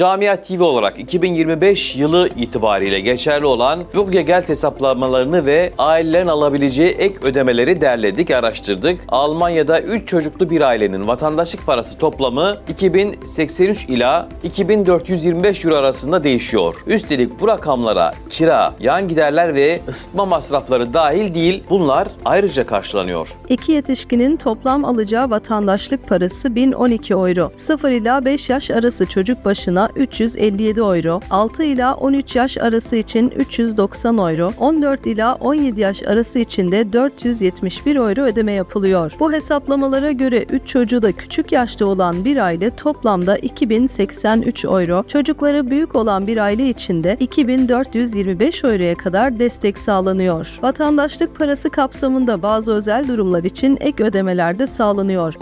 Camia TV olarak 2025 yılı itibariyle geçerli olan Burger Geld hesaplamalarını ve ailelerin alabileceği ek ödemeleri derledik, araştırdık. Almanya'da 3 çocuklu bir ailenin vatandaşlık parası toplamı 2083 ila 2425 euro arasında değişiyor. Üstelik bu rakamlara kira, yan giderler ve ısıtma masrafları dahil değil bunlar ayrıca karşılanıyor. İki yetişkinin toplam alacağı vatandaşlık parası 1012 euro. 0 ila 5 yaş arası çocuk başına 357 euro. 6 ila 13 yaş arası için 390 euro. 14 ila 17 yaş arası için de 471 euro ödeme yapılıyor. Bu hesaplamalara göre 3 çocuğu da küçük yaşta olan bir aile toplamda 2083 euro. Çocukları büyük olan bir aile için de 2425 euroya kadar destek sağlanıyor. Vatandaşlık parası kapsamında bazı özel durumlar için ek ödemeler de sağlanıyor.